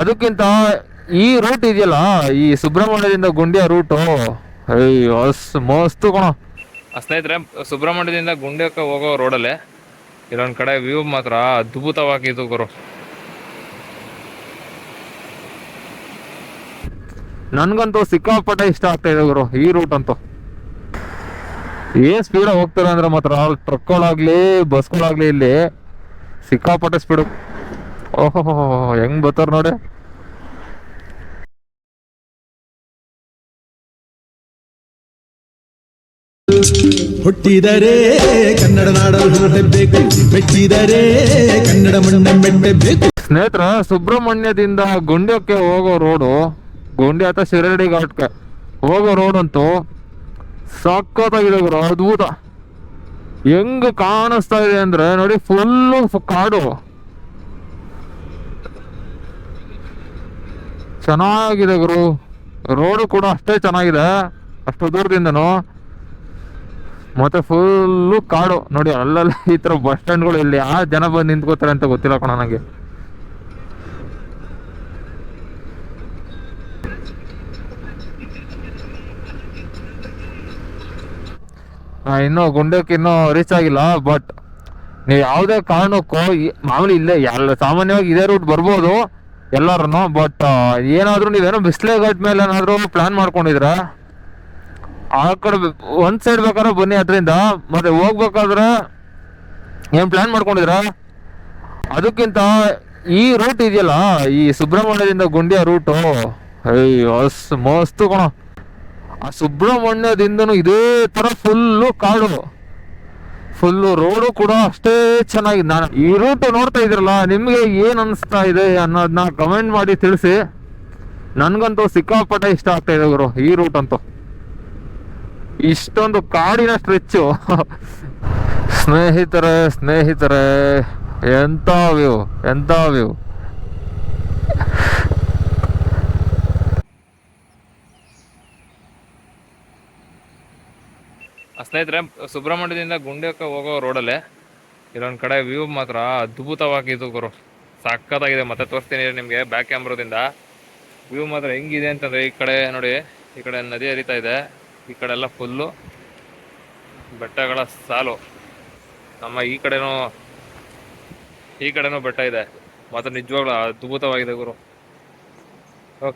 ಅದಕ್ಕಿಂತ ಈ ರೂಟ್ ಇದೆಯಲ್ಲ ಈ ಸುಬ್ರಹ್ಮಣ್ಯದಿಂದ ಗುಂಡಿಯ ರೂಟು ಅಯ್ಯೋ ಮಸ್ತ್ ಕಣ. ಸ್ನೇಹಿತರೆ ಸುಬ್ರಹ್ಮಣ್ಯದಿಂದ ಗುಂಡಿಯಕ್ಕೆ ಹೋಗೋ ರೋಡಲ್ಲೇ ಇಲ್ಲೊಂದ್ ಕಡೆ ವ್ಯೂ ಮಾತ್ರ ಅದ್ಭುತವಾಗಿತ್ತು ಗುರು. ನನ್ಗಂತೂ ಸಿಕ್ಕಾಪಟ್ಟೆ ಇಷ್ಟ ಆಗ್ತಾ ಇದೆ ಗುರು ಈ ರೂಟ್ ಅಂತೂ. ಏನ್ ಸ್ಪೀಡ್ ಹೋಗ್ತಾರೆ ಅಂದ್ರೆ ಮಾತ್ರ ಟ್ರಕ್ಗಳಾಗ್ಲಿ ಬಸ್ಗಳಾಗ್ಲಿ ಇಲ್ಲಿ ಸಿಕ್ಕಾಪಟ್ಟೆ ಸ್ಪೀಡ್ ಓಹೋ ಹೆಂಗ್ ಬರ್ತಾರ ನೋಡಿ. ಹುಟ್ಟಿದರೆ ಕನ್ನಡ ನಾಡಲು ಹುಟ್ಟಬೇಕು ಮೆಟ್ಟಿದರೆ ಕನ್ನಡ ಮಣ್ಣ ಮೆಟ್ಟಬೇಕು ಸ್ನೇಹಿತರ ಸುಬ್ರಹ್ಮಣ್ಯದಿಂದ ಗುಂಡ್ಯಕ್ಕೆ ಹೋಗೋ ರೋಡು ಗುಂಡ್ಯ ಅಥವಾ ಶಿರಡಿ ಘಾಟ್ಗೆ ಹೋಗೋ ರೋಡ್ ಅಂತೂ ಸಖತ್ತಾಗಿದೆ ಗುರು ಅದ್ಭುತ. ಹೆಂಗ್ ಕಾಣಿಸ್ತಾ ಇದೆ ಅಂದ್ರೆ ನೋಡಿ ಫುಲ್ಲು ಕಾಡು. ಚೆನ್ನಾಗಿದೆ ಗುರು. ರೋಡು ಕೂಡ ಅಷ್ಟೇ ಚೆನ್ನಾಗಿದೆ. ಅಷ್ಟು ದೂರದಿಂದನೂ. ಮತ್ತೆ ಫುಲ್ಲು ಕಾಡು. ನೋಡಿ, ಅಲ್ಲೆಲ್ಲ ಈ ಥರ ಬಸ್ ಸ್ಟ್ಯಾಂಡ್ಗಳು ಇಲ್ಲಿ ಆ ಜನ ಬಂದು ನಿಂತ್ಕೋತಾರೆ ಅಂತ ಗೊತ್ತಿಲ್ಲ ಕಣ ನನಗೆ ಇನ್ನೂ ಗುಂಡಕ್ಕೆ ಇನ್ನೂ ರೀಚ್ ಆಗಿಲ್ಲ ಬಟ್ ನೀವು ಯಾವುದೇ ಕಾರಣಕ್ಕೂ ಮಾಮೂಲಿ ಇಲ್ಲೇ ಎಲ್ಲ ಸಾಮಾನ್ಯವಾಗಿ ಇದೇ ರೂಟ್ ಬರ್ಬೋದು. ಎಲ್ಲರೂ ಬಟ್ ಏನಾದರೂ ನೀವೇನೋ ಬಿಸಿಲೇ ಘಾಟ್ ಮೇಲೆ ಏನಾದರೂ ಪ್ಲಾನ್ ಮಾಡ್ಕೊಂಡಿದ್ರೆ ಆ ಕಡೆ ಒಂದು ಸೈಡ್ ಬೇಕಾದ್ರೆ ಬನ್ನಿ, ಅದರಿಂದ, ಮತ್ತೆ ಹೋಗ್ಬೇಕಾದ್ರೆ ಏನು ಪ್ಲಾನ್ ಮಾಡ್ಕೊಂಡಿದ್ರ ಅದಕ್ಕಿಂತ ಈ ರೂಟ್ ಇದೆಯಲ್ಲ, ಈ ಸುಬ್ರಹ್ಮಣ್ಯದಿಂದ ಗುಂಡಿಯ ರೂಟು ಅಯ್ಯೋ ಮಸ್ತು ಕಣ. ಆ ಸುಬ್ರಹ್ಮಣ್ಯದಿಂದನು ಇದೇ ತರ ಫುಲ್ಲು ಕಾಡು. ಫುಲ್ಲು ರೋಡು ಕೂಡ ಅಷ್ಟೇ ಚೆನ್ನಾಗಿದೆ ನಾನು ಈ ರೂಟ್ ನೋಡ್ತಾ ಇದ್ರಲ್ಲ ನಿಮಗೆ ಏನ್ ಅನಿಸ್ತಾ ಇದೆ ಅನ್ನೋದನ್ನ ಕಮೆಂಟ್ ಮಾಡಿ ತಿಳಿಸಿ. ನನಗಂತೂ ಸಿಕ್ಕಾಪಟ್ಟೆ ಇಷ್ಟ ಆಗ್ತಾ ಇದೆ ಗುರು, ಈ ರೂಟ್ ಅಂತೂ. ಇಷ್ಟೊಂದು ಕಾಡಿನ ಸ್ಟ್ರೆಚ್ಚು ಸ್ನೇಹಿತರೆ ಸ್ನೇಹಿತರೆ ಎಂತ ವ್ಯೂ ಎಂತ ವ್ಯೂ ಸ್ನೇಹಿತರೆ, ಸುಬ್ರಹ್ಮಣ್ಯದಿಂದ ಗುಂಡ್ಯಕ್ಕೆ ಹೋಗೋ ರೋಡಲ್ಲೇ ಇಲ್ಲೊಂದು ಕಡೆ ವ್ಯೂ ಮಾತ್ರ ಅದ್ಭುತವಾಗಿದ್ದು ಗುರು. ಸಕ್ಕತ್ತಾಗಿದೆ ಮತ್ತೆ ತೋರಿಸ್ತೀನಿ ನಿಮಗೆ ಬ್ಯಾಕ್ ಕ್ಯಾಮ್ರಾದಿಂದ ವ್ಯೂ ಮಾತ್ರ ಹೆಂಗಿದೆ ಅಂತಂದರೆ ಈ ಕಡೆ ನೋಡಿ, ಈ ಕಡೆ ನದಿ ಹರಿತಾ ಇದೆ, ಈ ಕಡೆ ಎಲ್ಲ ಫುಲ್ಲು ಬೆಟ್ಟಗಳ ಸಾಲು. ನಮ್ಮ ಈ ಕಡೆನೂ ಈ ಕಡೆನೂ ಬೆಟ್ಟ ಇದೆ. ಮಾತ್ರ ನಿಜವಾಗ್ಲೂ ಅದ್ಭುತವಾಗಿದೆ ಗುರು.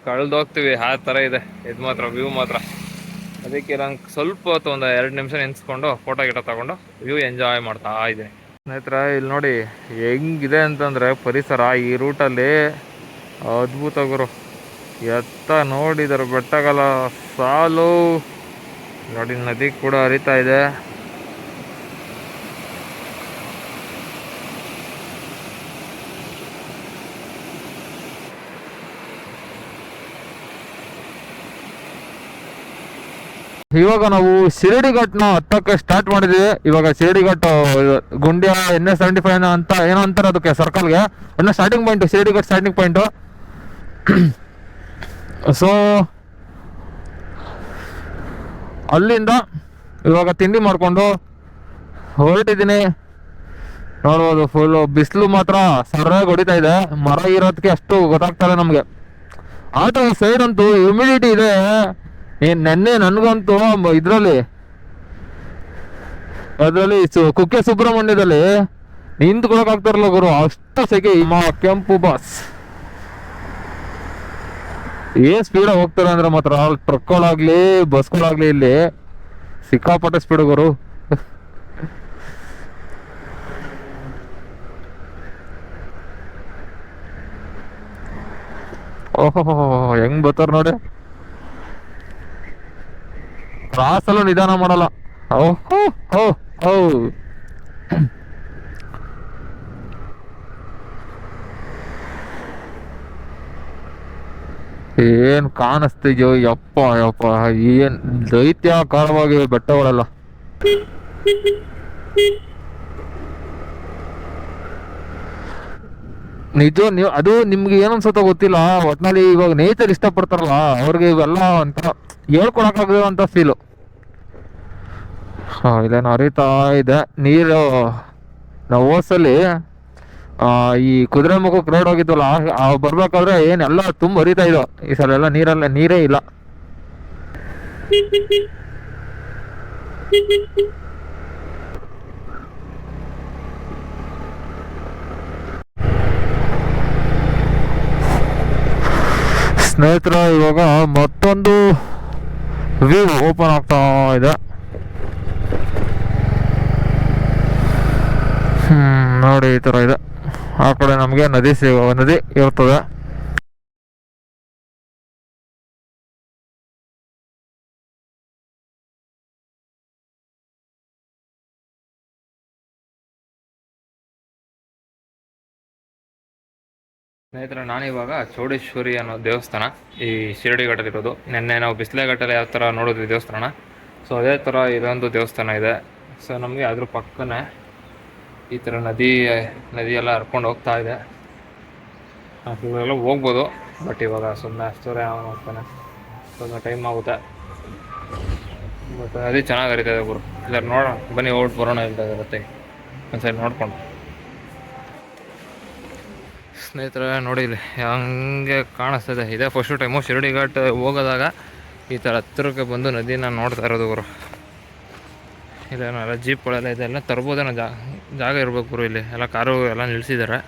ಕಳೆದೋಗ್ತೀವಿ ಆ ಥರ ಇದೆ. ಇದು ಮಾತ್ರ ವ್ಯೂ ಮಾತ್ರ. ಅದಕ್ಕೆ ನಂಗೆ ಸ್ವಲ್ಪ ಹೊತ್ತು ಒಂದು ಎರಡು ನಿಮಿಷ ನಿಂತ್ಕೊಂಡು ಫೋಟೋ ಗಿಟ ತಗೊಂಡು ವ್ಯೂ ಎಂಜಾಯ್ ಮಾಡ್ತಾ ಇದ್ದೀನಿ. ಸ್ನೇಹಿತರೆ, ಇಲ್ಲಿ ನೋಡಿ ಹೆಂಗಿದೆ ಅಂತಂದ್ರೆ ಪರಿಸರ ಈ ರೂಟಲ್ಲಿ ಅದ್ಭುತ ಗುರು. ಎತ್ತ ನೋಡಿದಾರೆ ಬೆಟ್ಟಗಲ ಸಾಲು. ನೋಡಿ, ನದಿ ಕೂಡ ಹರಿತಾ ಇದೆ. ಇವಾಗ ನಾವು ಶಿರಡಿ ಹತ್ತಕ್ಕೆ ಸ್ಟಾರ್ಟ್ ಮಾಡಿದ್ವಿ. ಇವಾಗ Shiradi ghat Gundya N S seventy five ಅಂತ ಏನೋ ಅಂತಾರೆ ಅದಕ್ಕೆ ಸರ್ಕಲ್ಗೆ. ಅನ್ನ starting point Shiradi starting point so ಅಲ್ಲಿಂದ ಇವಾಗ ತಿಂಡಿ ಮಾಡಿಕೊಂಡು ಹೊರಟಿದ್ದೀನಿ. ನೋಡ್ಬೋದು ಫುಲ್ಲು ಬಿಸಿಲು ಮಾತ್ರ ಸರಿಯಾಗಿ ಹೊಡಿತಾ ಇದೆ. ಮರ ಇರೋದಕ್ಕೆ ಅಷ್ಟು ಗೊತ್ತಾಗ್ತಾರೆ ನಮಗೆ. ಆಟೋ ಸೈಡ್ ಅಂತೂ ಹ್ಯುಮಿಡಿಟಿ ಇದೆ. ಏನ್ ನೆನ್ನೆ ನನಗಂತೂ ಇದರಲ್ಲಿ, ಅದರಲ್ಲಿ ಕುಕ್ಕೆ ಸುಬ್ರಹ್ಮಣ್ಯದಲ್ಲಿ ನಿಂತ್ಕೊಳಕ್ ಆಗ್ತಾರಲ್ಲ ಗುರು. ಅಷ್ಟು ಸೆಕೆ ಮಾ ಕೆಂಪು ಬಸ್. ಏನ್ ಸ್ಪೀಡ್ ಹೋಗ್ತಾರೆ ಅಂದ್ರೆ ಮಾತ್ರ ಟ್ರಕ್ಗಳಾಗ್ಲಿ ಬಸ್ಗಳಾಗ್ಲಿ ಇಲ್ಲಿ ಸಿಕ್ಕಾಪಟ್ಟೆ ಸ್ಪೀಡ್ ಗುರು. ಓಹೋ ಹೆಂಗ್ ಬರ್ತಾರ ನೋಡಿ. ಕ್ರಾಸಲ್ಲೂ ನಿಧಾನ ಮಾಡಲ್ಲ. ಓಹೋ ಹೋ ಹೋ ಏನ್ ಕಾಣಿಸ್ತಿದ್ಯೋ ಯಪ್ಪ ಯಪ್ಪ ಏನ್ ದೈತ್ಯಾಕಾರವಾಗಿವೆ ಬೆಟ್ಟಗಳೆಲ್ಲ. ನಿಜ ನೀವು ಅದು ನಿಮ್ಗೆ ಏನನ್ಸುತ್ತೋ ಗೊತ್ತಿಲ್ಲ. ಒಟ್ನಲ್ಲಿ ಇವಾಗ ನೇಚರ್ ಇಷ್ಟಪಡ್ತಾರಲ್ಲ, ಅವ್ರಿಗೆ ಇವೆಲ್ಲ ಅಂತ ಹೇಳ್ಕೊಳಕ್ಕಾಗದ ಅಂತ ಫೀಲು ಇಲ್ಲೇನು ಹರಿತಾ ಇದೆ. ನೀರು ನಾವು ಓಸಲ್ಲಿ ಈ ಕುದುರೆ ಮುಖಕ್ಕೆ ರೋಡ್ ಹೋಗಿದ್ವಲ್ಲ ಬರ್ಬೇಕಾದ್ರೆ ಏನೆಲ್ಲ ತುಂಬ ಹರಿತಾ ಇದ್ದೋ ಈ ಸಲ ಎಲ್ಲ ನೀರಲ್ಲ, ನೀರೇ ಇಲ್ಲ. ಸ್ನೇಹಿತರ, ಇವಾಗ ಮತ್ತೊಂದು ವ್ಯೂ ಓಪನ್ ಆಗ್ತಾ ಇದೆ. ಹ್ಮ್, ನೋಡಿ ಈ ತರ ಇದೆ. ಆ ಕಡೆ ನಮಗೆ ನದಿ ಸಿಗುವ ನದಿ ಇರ್ತದೆ. ಸ್ನೇಹಿತರೆ ನಾನಿವಾಗ ಚೌಡೇಶ್ವರಿ ಅನ್ನೋ ದೇವಸ್ಥಾನ, ಈ ಶಿರಡಿ ಘಟ್ಟದಿರೋದು ನಿನ್ನೆ ನಾವು ಬಿಸಿಲೆ ಘಟ್ಟಲ್ಲಿ ಯಾವ ಥರ ನೋಡಿದ್ವಿ ದೇವಸ್ಥಾನ? ಸೊ ಅದೇ ಥರ ಇದೊಂದು ದೇವಸ್ಥಾನ ಇದೆ. ಸೊ ನಮಗೆ ಅದ್ರ ಪಕ್ಕನೇ ಈ ಥರ ನದಿ, ನದಿಯೆಲ್ಲ ಹರ್ಕೊಂಡು ಹೋಗ್ತಾ ಇದೆ. ಇವಾಗೆಲ್ಲ ಹೋಗ್ಬೋದು ಬಟ್ ಇವಾಗ ಸುಮ್ಮನೆ ಅವನು ಹೋಗ್ತಾನೆ ಸ್ವಲ್ಪ ಟೈಮ್ ಆಗುತ್ತೆ. ಬಟ್ ನದಿ ಚೆನ್ನಾಗಿ ಹರಿತಾ ಇದೆ ಗುರು. ಇಲ್ಲ ನೋಡೋಣ. ಬನ್ನಿ ಓಟ್ ಬರೋಣ ಇಲ್ಲ ಒಂದು ಒಂದ್ಸರಿ ನೋಡ್ಕೊಂಡು. ಸ್ನೇಹಿತರೆ, ನೋಡಿ ಇಲ್ಲಿ ಹಂಗೆ ಕಾಣಿಸ್ತದೆ. ಇದೇ ಫಸ್ಟ್ ಟೈಮು ಶಿರಡಿ ಘಾಟ್ ಹೋಗೋದಾಗ ಈ ಥರ ಹತ್ತಿರಕ್ಕೆ ಬಂದು ನದಿನ ನೋಡ್ತಾ ಇರೋದು ಗುರು. ಇಲ್ಲೇನೆಲ್ಲ ಜೀಪ್ಗಳೆಲ್ಲ ಇದೆಲ್ಲ ತರ್ಬೋದೇನೋ ಜಾ, ಜಾಗ ಇರ್ಬೇಕು ಗುರು ಇಲ್ಲಿ. ಎಲ್ಲ ಕಾರು ಎಲ್ಲ ನಿಲ್ಲಿಸಿದ್ದಾರೆ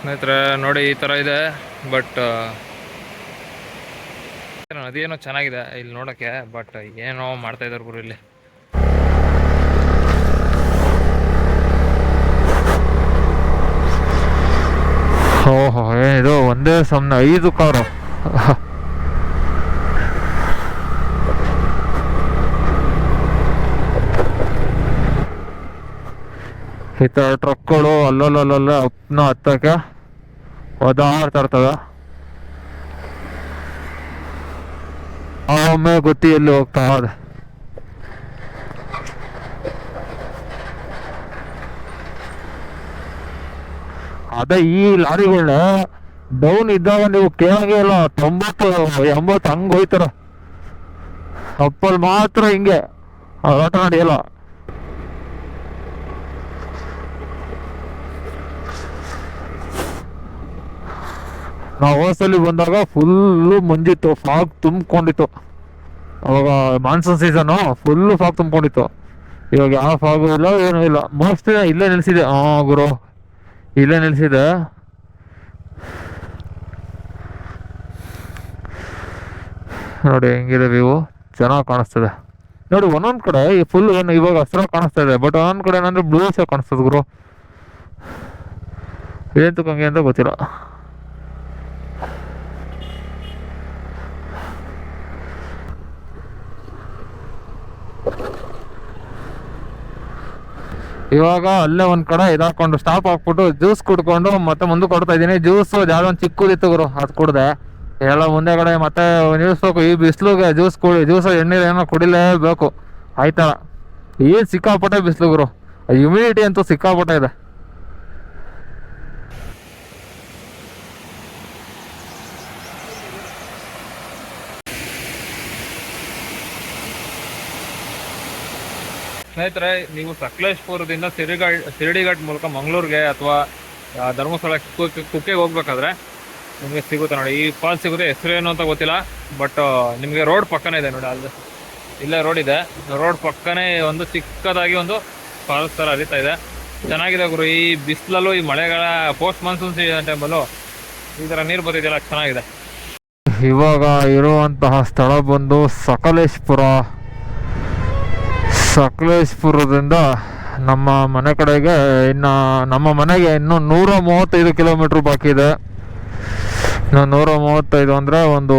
ಸ್ನೇಹಿತರೆ, ನೋಡಿ ಈ ಥರ ಇದೆ ಬಟ್ ನದಿ ಏನೋ ಚೆನ್ನಾಗಿದೆ ಇಲ್ಲಿ ನೋಡೋಕ್ಕೆ ಬಟ್ ಏನೋ ಮಾಡ್ತಾ ಇದ್ದಾರೆ ಗುರು ಇಲ್ಲಿ. ಓಹೋ, ಏನಿದು? ಒಂದೇ ಸಮ್ನ, ಐದು ಕಾರು. ಈ ಥರ ಟ್ರಕ್ಗಳು ಅಲ್ಲಲ್ಲಲ್ಲ ಅಪ್ನ ಹತ್ತಕ್ಕೆ ಒದಾಡ್ತಾ ಇರ್ತವೆ. ಒಮ್ಮೆ ಗೊತ್ತಿ ಎಲ್ಲಿ ಹೋಗ್ತಾ ಇದೆ ಅದೇ ಈ ಲಾರಿಗಳನ್ನ ಡೌನ್ ಇದ್ದಾಗ ನೀವು ಕೇಳಂಗೆ ಇಲ್ಲ. ತೊಂಬತ್ತು, ಎಂಬತ್ತು ಹಂಗ್ ಹೋಯ್ತಾರ. ಅಪ್ಪಲ್ಲಿ ಮಾತ್ರ ಹಿಂಗೆ ಆಟ ನಡೆಯಲ್ಲ. ನಾವು ಹೋಸಲ್ಲಿ ಬಂದಾಗ ಫುಲ್ಲು ಮುಂಜಿತ್ತು ಫಾಗ್ ತುಂಬಿಕೊಂಡಿತ್ತು. ಅವಾಗ ಮಾನ್ಸೂನ್ ಸೀಸನು ಫುಲ್ಲು ಫಾಗ್ ತುಂಬಿಕೊಂಡಿತ್ತು. ಇವಾಗ ಯಾವ ಫಾಗು ಇಲ್ಲ, ಏನೂ ಇಲ್ಲ. ಮೋಸ್ಟ್ಲಿ ಇಲ್ಲೇ ನಿಲ್ಸಿದೆ. ಹಾಂ ಗುರು. ಇಲ್ಲೇ ನಿಲ್ಸಿದ ನೋಡಿ, ಹೆಂಗಿದೆ ವ್ಯೂ ಚೆನ್ನಾಗಿ ಕಾಣಿಸ್ತದೆ. ನೋಡಿ, ಒಂದೊಂದು ಕಡೆ ಈ ಫುಲ್ ಏನು ಇವಾಗ ಹಸಿರು ಕಾಣಿಸ್ತಾ ಇದೆ ಬಟ್ ಒಂದೊಂದು ಕಡೆ ಏನಂದ್ರೆ ಬ್ಲೂ ಸಹ ಕಾಣಿಸ್ತದೆ ಗುರು. ಏನು ತಗೊಂಗೆ ಅಂತ ಗೊತ್ತಿಲ್ಲ. ಇವಾಗ ಅಲ್ಲೇ ಒಂದ್ ಕಡೆ ಇದಾಕೊಂಡು ಸ್ಟಾಪ್ ಹಾಕ್ಬಿಟ್ಟು ಜ್ಯೂಸ್ ಕುಡ್ಕೊಂಡು ಮತ್ತೆ ಮುಂದೆ ಕೊಡ್ತಾ ಇದ್ದೀನಿ. ಜ್ಯೂಸ್ ಯಾವ್ದೋ ಒಂದು ಚಿಕ್ಕದಿತ್ತು ಗುರು, ಅದು ಕುಡ್ದೆ. ಎಲ್ಲ ಮುಂದೆ ಕಡೆ ಮತ್ತೆ ನಿಲ್ಲಿಸ್ಬೇಕು ಈ ಬಿಸಿಲುಗೆ ಜ್ಯೂಸ್ ಕುಡಿ ಜ್ಯೂಸ್ ಎಣ್ಣೀರು ಏನೋ ಕುಡಿಲೇಬೇಕು. ಆಯ್ತಾ? ಏನು ಸಿಕ್ಕಾಪಟ್ಟೆ ಬಿಸಿಲು ಗುರು. ಹ್ಯುಮಿಡಿಟಿ ಅಂತೂ ಸಿಕ್ಕಾಪಟ್ಟೆ ಇದೆ. ಸ್ನೇಹಿತರೆ, ನೀವು ಸಕಲೇಶ್ಪುರದಿಂದ ಸಿರಿಗಡ್ ಶಿರಡಿಘಟ್ ಮೂಲಕ ಮಂಗಳೂರಿಗೆ ಅಥವಾ ಧರ್ಮಸ್ಥಳ ಕುಕ್ಕೆ, ಕುಕ್ಕೆಗೆ ಹೋಗ್ಬೇಕಾದ್ರೆ ನಿಮಗೆ ಸಿಗುತ್ತೆ ನೋಡಿ. ಈ ಫಾಲ್ಸ್ ಸಿಗುತ್ತೆ. ಹೆಸರು ಏನು ಅಂತ ಗೊತ್ತಿಲ್ಲ, ಬಟ್ ನಿಮಗೆ ರೋಡ್ ಪಕ್ಕನೇ ಇದೆ ನೋಡಿ. ಅಲ್ಲಿ ಇಲ್ಲೇ ರೋಡ್ ಇದೆ. ರೋಡ್ ಪಕ್ಕನೇ ಒಂದು ಚಿಕ್ಕದಾಗಿ ಒಂದು ಫಾಲ್ಸ್ ಥರ ಹರಿತಾ ಇದೆ. ಚೆನ್ನಾಗಿದೆ ಗುರು. ಈ ಬಿಸಿಲಲ್ಲೂ ಈ ಮಳೆಗಳ ಪೋಸ್ಟ್ ಮಾನ್ಸೂನ್ ಸೀಸನ್ ಟೈಮಲ್ಲೂ ಈ ಥರ ನೀರು ಬರ್ತಿದೆಯಲ್ಲ, ಚೆನ್ನಾಗಿದೆ. ಇವಾಗ ಇರುವಂತಹ ಸ್ಥಳ ಬಂದು ಸಕಲೇಶ್ಪುರ ಸಕಲೇಶ್ಪುರದಿಂದ ನಮ್ಮ ಮನೆ ಕಡೆಗೆ ಇನ್ನು ನಮ್ಮ ಮನೆಗೆ ಇನ್ನೂ ನೂರ ಮೂವತ್ತೈದು ಕಿಲೋಮೀಟ್ರ್ ಬಾಕಿ ಇದೆ. ಇನ್ನು ನೂರ ಮೂವತ್ತೈದು ಅಂದರೆ ಒಂದು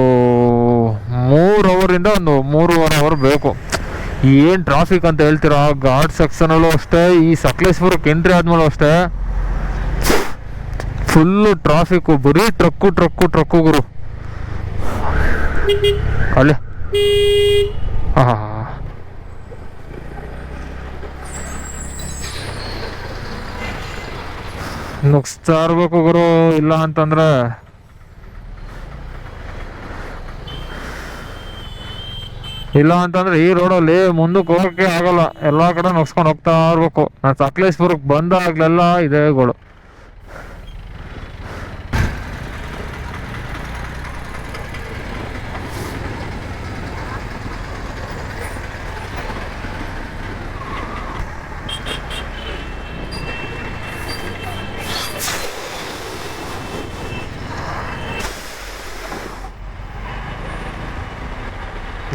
ಮೂರು ಅವರಿಂದ ಒಂದು ಮೂರುವರೆ ಅವರ್ ಬೇಕು. ಏನು ಟ್ರಾಫಿಕ್ ಅಂತ ಹೇಳ್ತೀರಾ? ಘಾಟ್ ಸೆಕ್ಷನಲ್ಲೂ ಅಷ್ಟೇ, ಈ ಸಕಲೇಶ್ಪುರಕ್ಕೆ ಎಂಟ್ರಿ ಆದ್ಮೇಲೂ ಅಷ್ಟೇ. ಫುಲ್ಲು ಟ್ರಾಫಿಕ್ಕು ಬರೀ ಟ್ರಕ್ಕು ಟ್ರಕ್ಕು ಟ್ರಕ್ಕು ಗುರು. ಅಲ್ಲಿ. ಹಾ ನುಗ್ಸ್ತಾ ಇರ್ಬೇಕು ಗುರು, ಇಲ್ಲ ಅಂತಂದ್ರೆ ಇಲ್ಲ ಅಂತಂದ್ರೆ ಈ ರೋಡಲ್ಲಿ ಮುಂದಕ್ಕೆ ಹೋಗಕ್ಕೆ ಆಗಲ್ಲ. ಎಲ್ಲಾ ಕಡೆ ನಗ್ಸ್ಕೊಂಡು ಹೋಗ್ತಾ ಇರ್ಬೇಕು. ನಾನು ಸಕಲೇಶ್ಪುರಕ್ಕೆ ಬಂದಾಗ್ಲೆಲ್ಲ ಇದೇ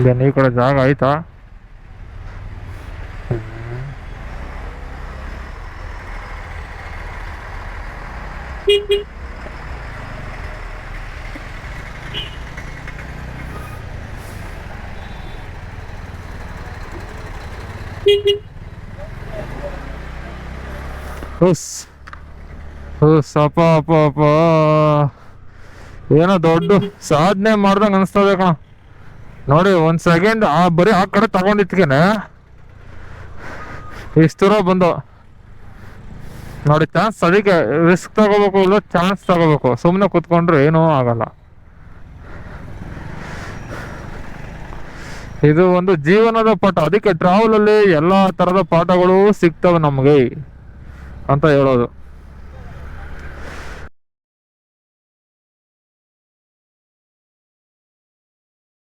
ಗೋಳು ನೀವು ಕೂಡ ಜಾಗ ಆಯ್ತಾ ಅಪ್ಪ ಏನೋ ದೊಡ್ಡ ಸಾಧನೆ ಮಾಡ್ದಂಗೆ ಅನಿಸ್ತದೆ ಕಣ. ನೋಡಿ, ಒಂದ್ ಸೆಕೆಂಡ್ ಆ ಬರೀ ಆ ಕಡೆ ತಗೊಂಡಿದ್ಕೇನೆ. ಇಷ್ಟು ಬಂದು. ನೋಡಿ ಚಾನ್ಸ್ ಅದಕ್ಕೆ ರಿಸ್ಕ್ ತಗೋಬೇಕು ಇಲ್ಲ ಚಾನ್ಸ್ ತಗೋಬೇಕು. ಸುಮ್ಮನೆ ಕೂತ್ಕೊಂಡ್ರೆ ಏನೂ ಆಗಲ್ಲ. ಇದು ಒಂದು ಜೀವನದ ಪಾಠ. ಅದಕ್ಕೆ ಟ್ರಾವೆಲ್ ಅಲ್ಲಿ ಎಲ್ಲಾ ತರದ ಪಾಠಗಳು ಸಿಗ್ತವೆ ನಮಗೆ ಅಂತ ಹೇಳೋದು.